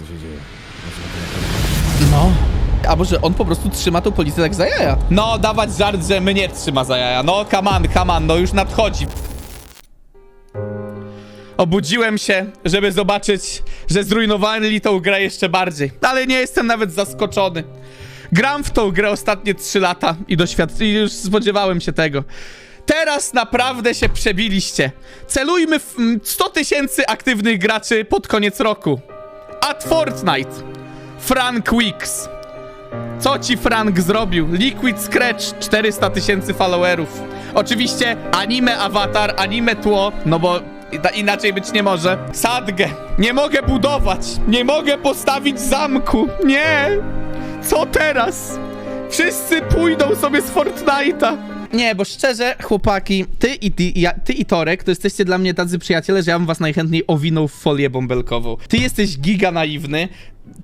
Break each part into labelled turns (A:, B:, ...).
A: co się dzieje.
B: No. A może on po prostu trzyma tą policję tak za jaja? No, dawać żart, że mnie trzyma za jaja. No, come on, come on, no już nadchodzi. Obudziłem się, żeby zobaczyć, że zrujnowali tą grę jeszcze bardziej. Ale nie jestem nawet zaskoczony. Gram w tą grę ostatnie 3 lata i doświad... i już spodziewałem się tego. Teraz naprawdę się przebiliście. Celujmy w mm, 100 tysięcy aktywnych graczy pod koniec roku. At Fortnite. Frank Wicks. Co ci Frank zrobił? Liquid Scratch, 400 tysięcy followerów. Oczywiście anime awatar, anime tło, no bo ina- inaczej być nie może. Sadgę. Nie mogę budować. Nie mogę postawić zamku. Nie. Co teraz? Wszyscy pójdą sobie z Fortnite'a. Nie, bo szczerze, chłopaki, ty i, ty, ja, ty i Torek to jesteście dla mnie tacy przyjaciele, że ja bym was najchętniej owinął w folię bąbelkową. Ty jesteś giga naiwny.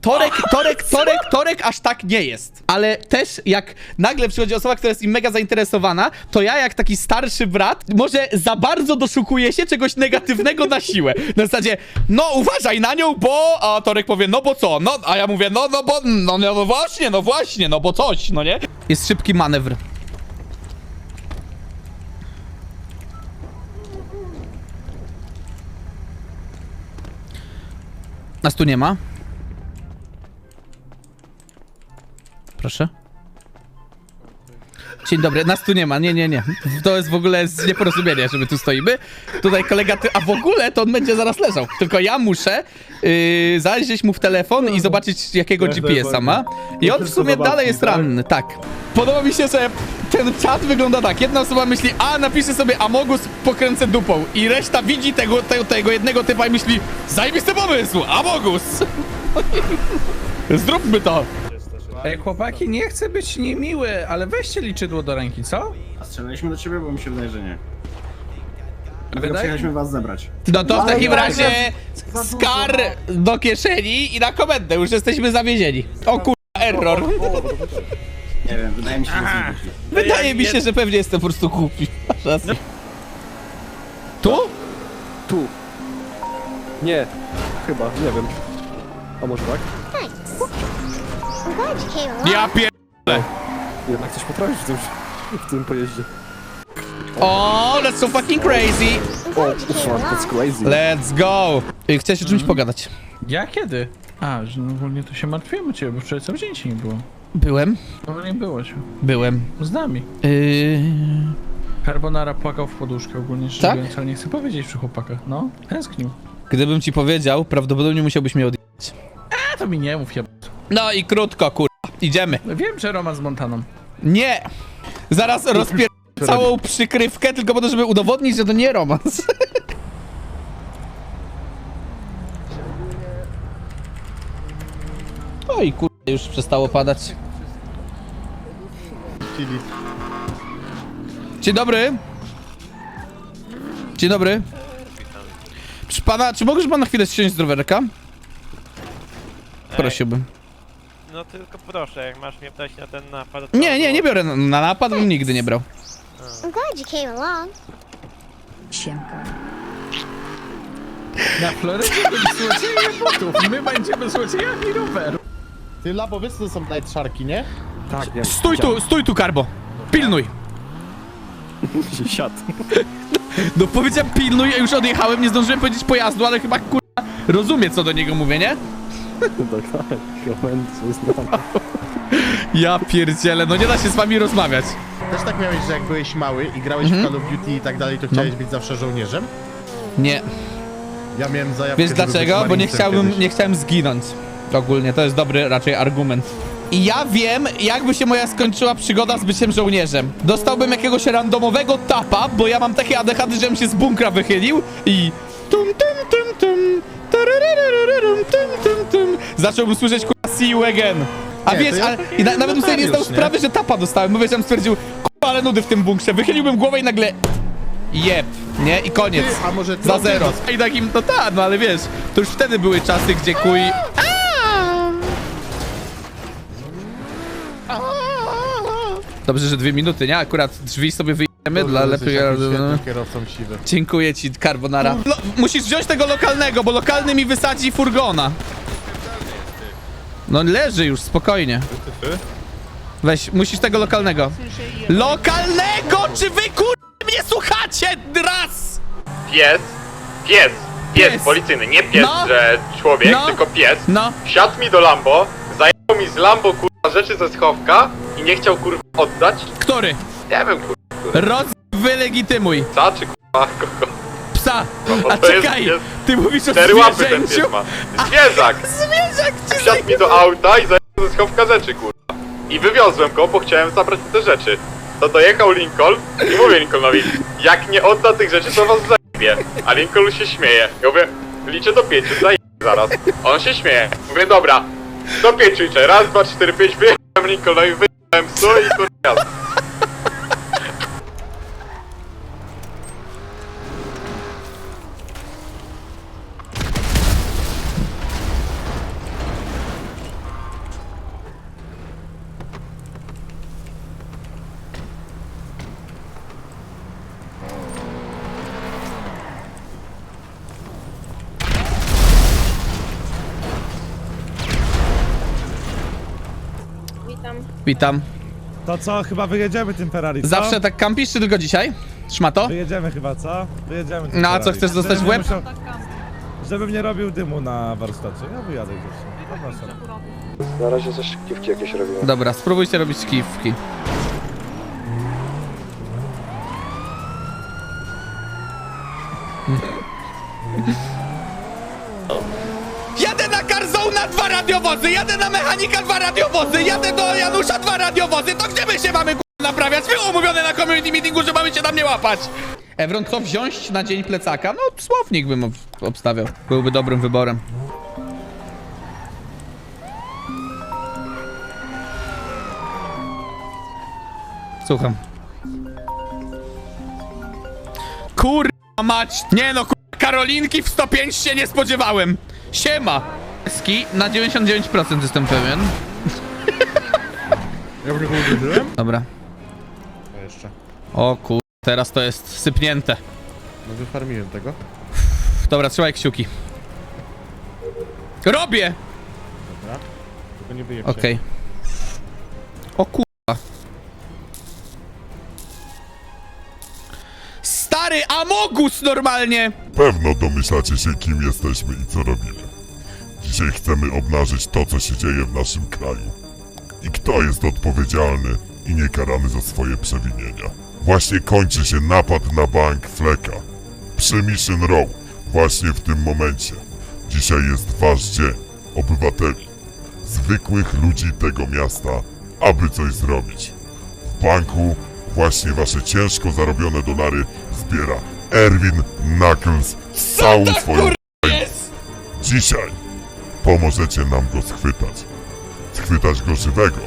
B: Torek, Torek, Torek, Torek aż tak nie jest. Ale też jak nagle przychodzi osoba, która jest im mega zainteresowana, to ja jak taki starszy brat może za bardzo doszukuję się czegoś negatywnego na siłę. Na zasadzie, no uważaj na nią, bo... A Torek powie, no bo co? No, a ja mówię, no, no bo... No, no, no właśnie, no właśnie, no bo coś, no nie? Jest szybki manewr. Nas tu nie ma. Proszę. Dzień dobry, nas tu nie ma, nie, nie, nie. To jest w ogóle z nieporozumienia, że my tu stoimy. Tutaj kolega, ty, a w ogóle to on będzie zaraz leżał. Tylko ja muszę yy, zajrzeć mu w telefon i zobaczyć jakiego GPS-a ma. I on w sumie dalej jest ranny, tak. Podoba mi się, że ten czat wygląda tak. Jedna osoba myśli, a napiszę sobie Amogus, pokręcę dupą. I reszta widzi tego, tego, tego jednego typa i myśli, zajebisty pomysł, Amogus. Zróbmy to.
C: Ej, chłopaki, nie chcę być niemiły, ale weźcie liczydło do ręki, co?
D: A strzelaliśmy do ciebie, bo mi się wydaje, że nie. Dlatego
C: Wydaje
D: przyjechaliśmy was zebrać.
B: No to w takim razie skar do kieszeni i na komendę. Już jesteśmy zawiezieni. O kur... error.
D: Nie wiem, wydaje mi się, że.
B: Wydaje mi się, że pewnie jestem po prostu głupi. Masz rację. Tu?
E: Tu. Nie. Chyba, nie wiem. A może tak?
B: Ja pier...
E: Jednak coś potrafisz w tym, w tym pojeździe.
B: O, that's so fucking crazy.
E: O, ufa, that's crazy.
B: Let's go. Ej, Chcesz o czymś pogadać?
C: Ja kiedy? A, że no ogólnie to się martwiłem o ciebie, bo wczoraj cały dzień ci nie było.
B: Byłem.
C: No nie było cię.
B: Byłem.
C: Z nami.
B: Yy...
C: Carbonara płakał w poduszkę ogólnie, szczerze
B: Tak?
C: mówiąc, ale nie chcę powiedzieć przy chłopakach. No, tęsknił.
B: Gdybym ci powiedział, prawdopodobnie musiałbyś mnie od...
C: A to mi nie mów, ja...
B: No i krótko, kur... Idziemy.
C: Wiem, że Roman z Montaną.
B: Nie! Zaraz rozpier... całą przykrywkę tylko po to, żeby udowodnić, że to nie romans. Oj, kur... już przestało padać. Dzień dobry. Dzień dobry. Czy pana, czy mógłbyś pan na chwilę ściąć z rowerka? Prosiłbym.
F: No tylko proszę, jak masz mnie dać na ten napad. to-
B: Nie, nie, nie biorę na, na napad, bym nigdy nie brał.
G: I'm glad you came along.
C: Na Florydzie byli złodzieje botów, my będziemy złodziejami roweru.
A: Ty, Labo, wiesz, co to są Night Sharki, nie?
E: Tak, wiem.
B: Stój tu, stój tu, Karbo. Pilnuj.
E: Siad.
B: No powiedziałem pilnuj, a już odjechałem, nie zdążyłem powiedzieć pojazdu, ale chyba kurwa rozumie co do niego mówię, nie?
E: Tak, tak. Moment, co znam.
B: Ja pierdzielę, no nie da się z wami rozmawiać.
A: Też tak miałeś, że jak byłeś mały i grałeś w Call of Duty i tak dalej, to chciałeś być zawsze żołnierzem?
B: Nie.
A: Ja miałem zajawkę,
B: Wiesz
A: żeby być
B: dlaczego? Bo nie
A: marinesem
B: chciałbym,
A: kiedyś.
B: nie chciałem zginąć. Ogólnie, to jest dobry raczej argument. I ja wiem, jakby się moja skończyła przygoda z byciem żołnierzem. Dostałbym jakiegoś randomowego tapa, bo ja mam takie ADHD, żebym się z bunkra wychylił i... Tum, tum, tum, tum, Zacząłbym słyszeć kurwa see you again. A
A: Nie,
B: wiesz,
A: ja
B: ale, i na, nawet bym sobie nie zdał sprawy, że tapa dostałem, bo wiesz, ja stwierdził, kurwa, ale nudy w tym bunkrze. Wychyliłbym głowę i nagle... Jeb, nie? I koniec.
A: Ty, a może
B: Za
A: trochę
B: zero. I takim, no tak, no ale wiesz, to już wtedy były czasy, gdzie kuj... Dobrze, że dwie minuty, nie? Akurat drzwi sobie wyjdziemy lepiej... no.
A: świetnym kierowcą siwy.
B: Dziękuję ci, Carbonara. No, musisz wziąć tego lokalnego, bo lokalny mi wysadzi furgona. No leży już, spokojnie. Weź, musisz tego lokalnego. Lokalnego! Czy wy kur... mnie słuchacie? Raz!
H: Pies, pies, pies,
B: Pies.
H: policyjny, nie pies,
B: No.
H: że człowiek,
B: No.
H: tylko pies.
B: No.
H: Wsiadł mi do Lambo, zajęło mi z Lambo kurwa rzeczy ze schowka i nie chciał kurwa oddać.
B: Który?
H: Nie wiem kurwa,
B: Roz... Wylegitymuj.
H: psa czy kurwa kogo.
B: Psa.
H: bo
B: A
H: to jest
B: czekaj,
H: pies.
B: ty mówisz o
H: Cztery łapy ten
B: zwierzęciu?
H: pies ma. Zwierzak!
B: Zwierzak ci
H: Wsiadł mi do auta i zajął ze schowka rzeczy kurwa. I wywiozłem go, bo chciałem zabrać te rzeczy. To dojechał Lincoln i mówię Lincolnowi, jak nie odda tych rzeczy, to was zajebie. A Lincoln się śmieje. Ja mówię, liczę do pięciu, zajebie zaraz. On się śmieje. Mówię, dobra, do pięciu liczę. Raz, dwa, cztery, pięć, wyjechałem Lincolnowi, wyjechałem psu i kurwa.
B: Witam.
I: To co, chyba wyjedziemy tym Ferrari, co?
B: Zawsze tak kampisz, czy tylko dzisiaj? Szmato?
I: Wyjedziemy chyba, co? Wyjedziemy tym
B: No, a co,
I: Ferrari.
B: chcesz dostać w
I: Żebym nie
B: łeb?
I: musiał- Żebym nie robił dymu na warsztacie. Ja wyjadę gdzieś. Zapraszam.
E: Na razie ze szkiwki jakieś robimy.
B: Dobra, spróbujcie robić kiwki. Jadę na Carzona dwa radiowozy, jadę na mechanika dwa radiowozy, jadę do Janusza dwa radiowozy, to gdzie my się mamy k***a, naprawiać? Było umówione na community meetingu, że mamy się tam nie łapać. Evron, co wziąć na dzień plecaka? No, słownik bym ob obstawiał. Byłby dobrym wyborem. Słucham. Kurwa mać! Nie no, kurwa, Karolinki w 105 się nie spodziewałem! Siema! Ski na 99% jestem pewien.
A: Ja w niego uderzyłem?
B: Dobra.
A: A jeszcze.
B: O kur... Teraz to jest sypnięte.
A: No wyfarmiłem tego.
B: Dobra, trzymaj kciuki. Robię!
A: Dobra. Tylko nie wyjeb
B: Okej. O kurwa. Stary Amogus normalnie!
J: Pewno domyślacie się, kim jesteśmy i co robimy. Dzisiaj chcemy obnażyć to, co się dzieje w naszym kraju. I kto jest odpowiedzialny i niekarany za swoje przewinienia. Właśnie kończy się napad na bank Fleka. Przy Mission Row. Właśnie w tym momencie. Dzisiaj jest wasz dzień, obywateli. Zwykłych ludzi tego miasta, aby coś zrobić. W banku właśnie wasze ciężko zarobione dolary zbiera Erwin Knuckles z całą swoją
B: Jest!
J: Dzisiaj pomożecie nam go schwytać. Schwytać go żywego.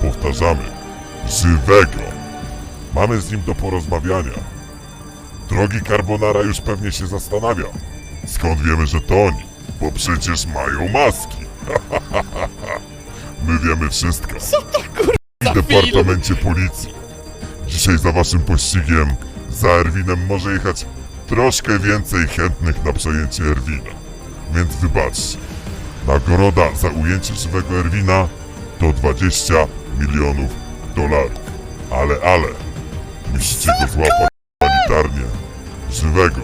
J: Powtarzamy, żywego. Mamy z nim do porozmawiania. Drogi Carbonara już pewnie się zastanawia. Skąd wiemy, że to oni? Bo przecież mają maski. My wiemy wszystko. Co to
B: za
J: W Departamencie Policji. Dzisiaj za waszym pościgiem, za Erwinem może jechać troszkę więcej chętnych na przejęcie Erwina. Więc wybaczcie. Nagroda za ujęcie żywego Erwina to 20 milionów dolarów. Ale, ale, musicie go złapać humanitarnie. Żywego.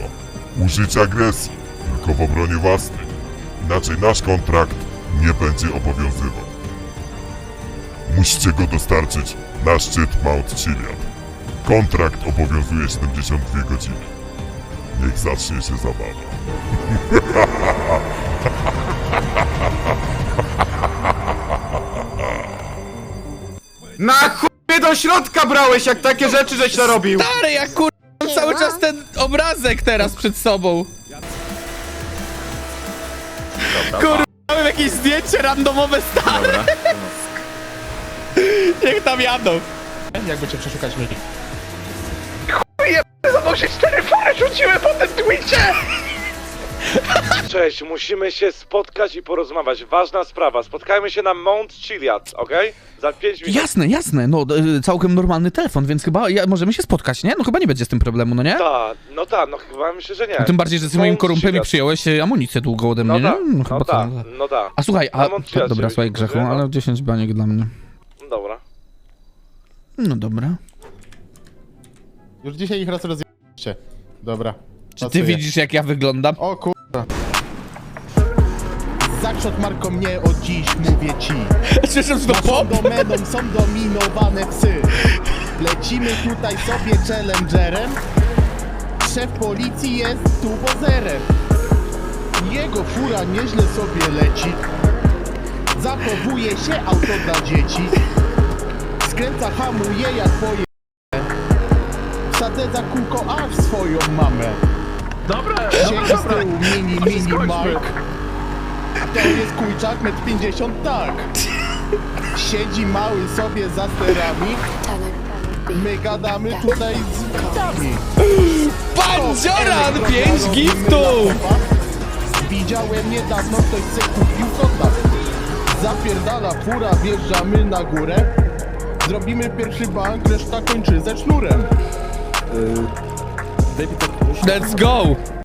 J: Użyć agresji, tylko w obronie własnej. Inaczej nasz kontrakt nie będzie obowiązywał. Musicie go dostarczyć na szczyt Mount Chiliad. Kontrakt obowiązuje 72 godziny. Niech zacznie się zabawa.
H: Na chuj do środka brałeś, jak takie rzeczy żeś narobił!
B: Stary, jak kur... mam cały czas ten obrazek teraz przed sobą. Kurwa, mamy jakieś zdjęcie randomowe stare. Niech tam jadą.
A: Jakby cię przeszukać mieli.
H: To się cztery fary rzuciły po tym Twitchie!
I: Cześć, musimy się spotkać i porozmawiać. Ważna sprawa. Spotkajmy się na Mount Chiliad, okej? Za 5 minut.
B: Jasne, jasne, no y, całkiem normalny telefon, więc chyba ja, możemy się spotkać, nie? No chyba nie będzie z tym problemu, no nie?
I: Ta, no tak, no chyba myślę, że nie.
B: No, tym bardziej, że z moim
I: Mount
B: korumpem i
I: Chiliad.
B: przyjąłeś y, amunicję długo ode mnie,
I: No
B: nie?
I: tak,
B: No chyba
I: no tak, no tak.
B: A słuchaj, a...
I: Mount Chiliad
B: Dobra, słuchaj Grzechu,
I: no.
B: ale 10 baniek dla mnie.
I: Dobra.
B: No dobra.
A: Już dzisiaj ich raz Dobra.
B: Czy ty
A: Pracuję.
B: widzisz, jak ja wyglądam?
A: O kurwa. Zakrzot Marko mnie od dziś mówię ci.
B: Słyszę, że to
A: Naszą
B: pop?
A: domeną są dominowane psy. Lecimy tutaj sobie challengerem. Szef policji jest tu bozerem. Jego fura nieźle sobie leci. Zachowuje się auto dla dzieci. Skręca, hamuje jak twoje. Wsadzę za kółko aż swoją mamę.
C: Dobra,
A: Siedzi
C: dobra,
A: z
C: dobra.
A: tyłu mini,
C: Chodź,
A: mini
C: skończmy.
A: Mark. To jest kujczak, metr 50, tak. Siedzi mały sobie za sterami. My gadamy tutaj z widzami.
B: Bandzioran,
A: Elektro
B: 5
A: narobimy
B: giftów!
A: Widziałem niedawno, ktoś se kupił kota. Zapierdala fura, wjeżdżamy na górę. Zrobimy pierwszy bank, reszta kończy ze sznurem.
E: David, tak musi...
B: Let's go!